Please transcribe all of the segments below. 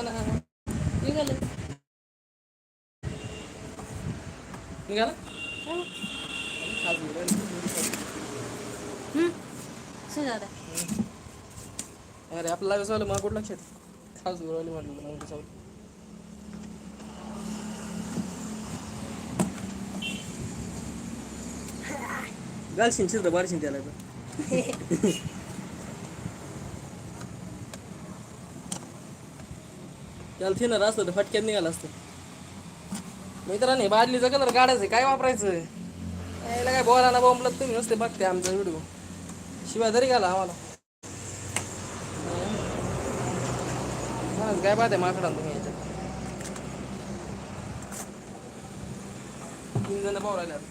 ना निघालं. निघाला? अरे आपलं लागच वालं मग कुठं लक्षात खास उरवली म्हटलं मग त्याच्यावर घालशील चित्र बारशील त्याला त्याला थिनर असतं तर फटक्यात निघालं असतं. मित्रांनी बादलीचा कलर काढायचं काय वापरायचं? यायला काय बोलायला बोंबलत तुम्ही नसते बघते आमचा व्हिडिओ शिवाय तरी घाला आम्हाला. काय पाहते माकडा तुम्ही याच्यात? तीन जण पाहू राहिले आता.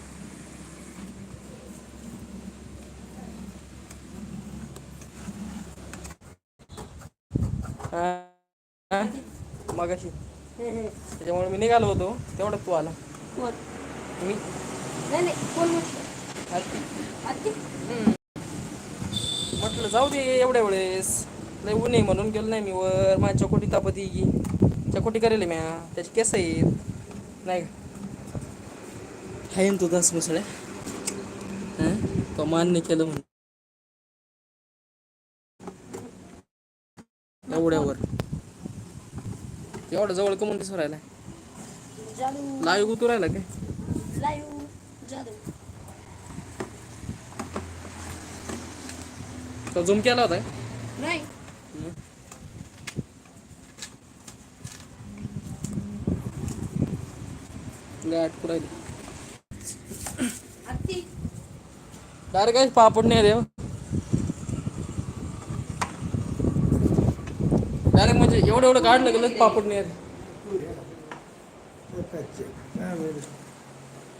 मगाशी. त्याच्यामुळे मी निघालो होतो. तेवढ्यात तू आला. कोण? मी. नाही नाही कोण म्हटलं? आलती. आत्ती म्हटलं जाऊ दे एवढ्या वेळेस. लय ऊन आहे म्हणून गेलो नाही मी वर. माझ्या चकोटी तापती चकोटी करेल म्या. त्याचे केस आहेत. नाही का? आहे ना तू दस मुसळ्या हं? तो मान्य केलं म्हणून. एवढ्यावर. एवढं जवळ कमून दिसू राहिला लाईव्ह उतू राहिला काय? लाईव्ह तो झुम केला होता नाही. डायरेक्ट काय पापड नाही देव डायरेक्ट म्हणजे एवढं एवढं काढलं गेलं पापड नाही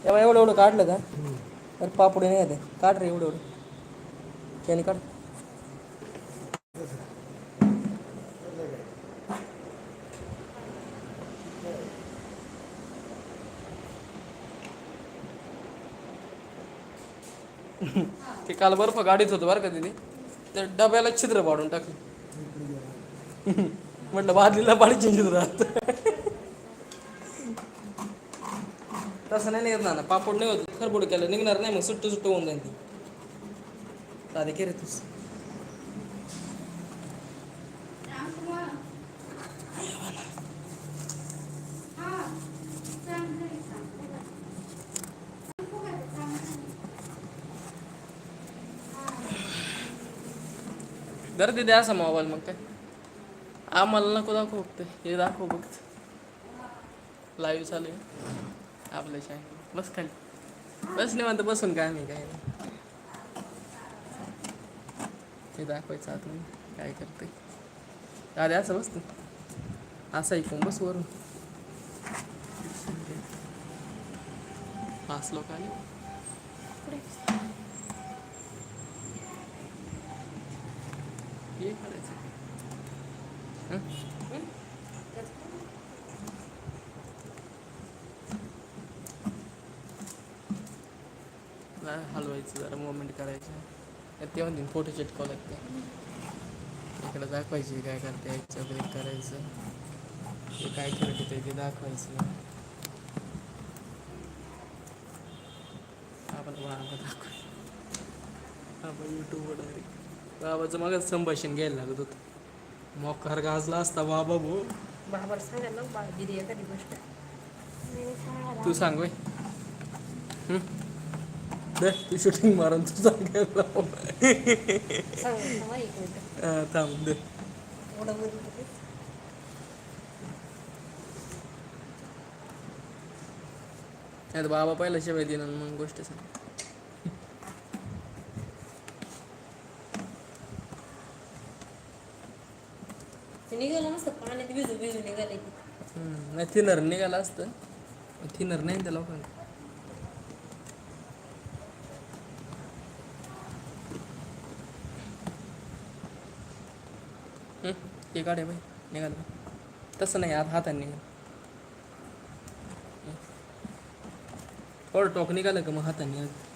तेव्हा एवढं एवढं काढलं का? तर पापड नाही ते काढ रे एवढं एवढं. त्याने काढ. ते काल बर्फ गाडीत होतं बरं का तिने? त्या डब्याला छिद्र पाडून टाकलं. म्हटलं बादलीला पाणी चेंज राहत तसं नाही येत ना पापड नाही होत खरबुड केलं निघणार नाही मग सुट्ट सुट्ट होऊन जाईल ती साधे के रे तूच गर्दी द्या असा मोबाईल मग काय आम्हाला नको दाखव फक्त. हे दाखव फक्त. लाईव्ह चालू आहे. आपल्या शाळे बस खाली. बस नाही म्हणतो बसून काय मी काय नाही. हे दाखवायचं आतून काय करते अरे असं बस तू असं ऐकून बस वरून. पाच लोक आले. हे करायचं हलवायचं जरा मुवमेंट करायचं. ते म्हणतील फोटो चिटकावं लागते. इकडं दाखवायची काय करते याच्या ब्रेक करायचं. ते काय करत ते दाखवायचं. आपण बाबा दाखवायचं आपण यूट्यूबवर डायरेक्ट बाबाचं मग संभाषण घ्यायला लागत होतं. मोकार गाजला असता बाबा भाऊ. बाबाला सांगायला नको बाबा दिदी एखादी गोष्ट. तू सांग दे तू शूटिंग मारून तू सांगायला लाव. सांग थांबा एक मिनिट. हा, थांब दे. एवढं बोलत होते. नाही तर बाबा पहिला शिवाय दिला मग गोष्ट सांग. ते निघालं नसतं पाण्यात भिजू भिजू निघाले की हम्म, नाही थिनर निघाला असतं. थिनर नाही त्या लोकांना हम्म, ते काढे बाई निघालं. तसं नाही आत हाताने निघाल. थोडं टोक निघालं का मग हाताने निघालं?